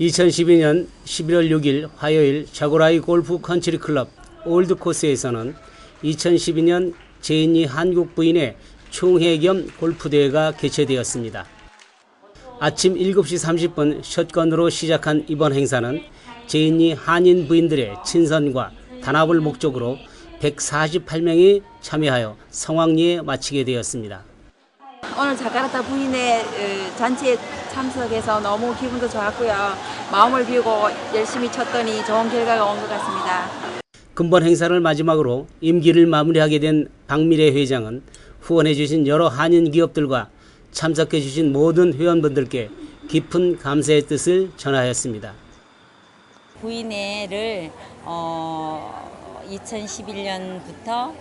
2012년 11월 6일 화요일 자고라이 골프 컨트리 클럽 올드 코스에서는 2012년 제인이 한국 부인의 총회 겸 골프 대회가 개최되었습니다. 아침 7시 30분 샷건으로 시작한 이번 행사는 제인이 한인 부인들의 친선과 단합을 목적으로 148명이 참여하여 성황리에 마치게 되었습니다. 오늘 자카르타 부인의 어, 잔치에 참석해서 너무 기분도 좋았고요. 마음을 비우고 열심히 쳤더니 좋은 결과가 온 것 같습니다. 금번 행사를 마지막으로 임기를 마무리하게 된 박미래 회장은 후원해 주신 여러 한인 기업들과 참석해 주신 모든 회원분들께 깊은 감사의 뜻을 전하였습니다. 부인회를 어, 2011년부터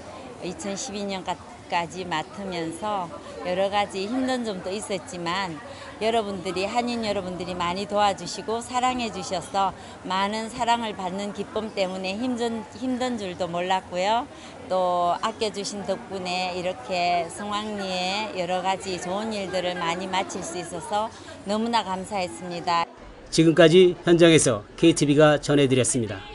2012년 까지 맡으면서 여러 가지 힘든 점도 있었지만 여러분들이 한인 여러분들이 많이 도와주시고 사랑해 주셔서 많은 사랑을 받는 기쁨 때문에 힘든 힘든 줄도 몰랐고요. 또 아껴주신 덕분에 이렇게 성황리에 여러 가지 좋은 일들을 많이 마칠 수 있어서 너무나 감사했습니다. 지금까지 현장에서 KTV가 전해드렸습니다.